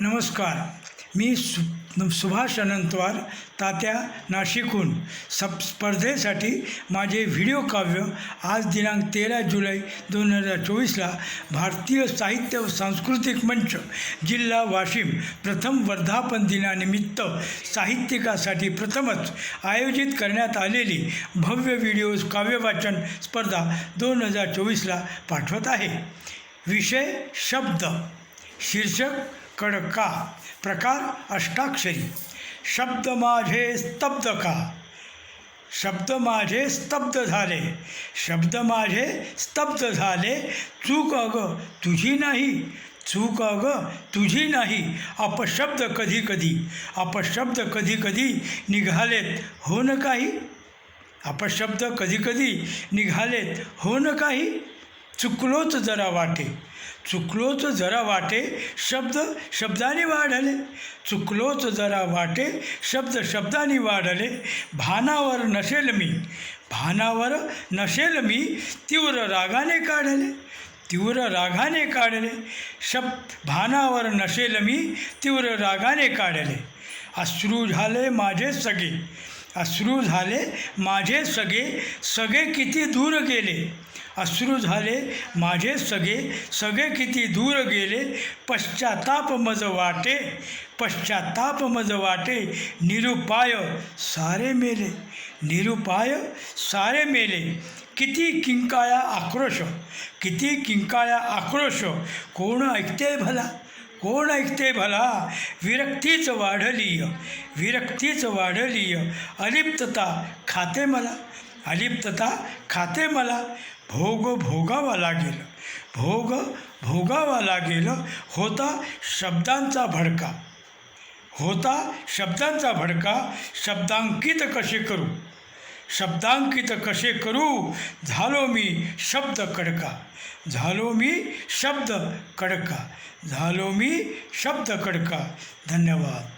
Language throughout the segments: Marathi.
नमस्कार. मी सु सुभाष अनंतवार तात्या नाशिकहून. सप स्पर्धेसाठी माझे व्हिडिओ काव्य आज दिनांक तेरा जुलै दोन हजार चोवीसला भारतीय साहित्य व सांस्कृतिक मंच जिल्हा वाशिम प्रथम वर्धापन दिनानिमित्त साहित्यिकासाठी प्रथमच आयोजित करण्यात आलेली भव्य व्हिडिओ काव्यवाचन स्पर्धा दोन हजार चोवीसला पाठवत आहे. विषय शब्द. शीर्षक कडका. प्रकार अष्टाक्षरी. शब्द माझे स्तब्ध का? शब्द माझे स्तब्ध झाले. शब्द माझे स्तब्ध झाले. चूक अगं तुझी नाही. चूक अगं तुझी नाही. अपशब्द कधी कधी. अपशब्द कधी कधी निघालेत. हो न काही? अपशब्द कधी कधी निघालेत. हो न काही? चुकलोच जरा वाटे. चुकलोच जरा वाटे शब्द शब्दाने वाढले. चुकलोच जरा वाटे शब्द शब्दाने वाढले. भानावर नसेल मी. भानावर नसेल मी तीव्र रागाने काढले. तीव्र रागाने काढले. शब भानावर नसेल मी तीव्र रागाने काढले. अश्रू झाले माझे सगळे अश्रू झाले माझे सगळे सगळे किती दूर गेले. अश्रू झाले. माझे सगळे सगळे किती दूर गेले. पश्चाताप मज वाटे पश्चाताप मज वाटे. निरुपाय सारे मेले निरुपाय सारे मेले. किती किंकाळ्या आक्रोश किती किंकाळ्या आक्रोश. कोण ऐकते भला कोण ऐकते भला. विरक्तीच वाढलीय विरक्तीच वाढलीय. अलिप्तता खाते मला अलिप्तता खाते मला. भोग भोगावा लागेल भोग भोगावा लागेल होता शब्दांचा भडका. होता शब्दांचा भडका. शब्दांकित कसे करू? शब्दांकित कसे करू? झालो मी शब्द कडका. झालो मी शब्द कडका. झालो मी शब्द कडका. धन्यवाद.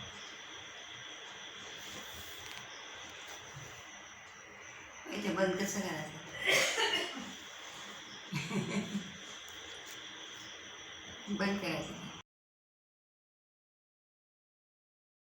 बंद कसं करायचं? बंद करायचं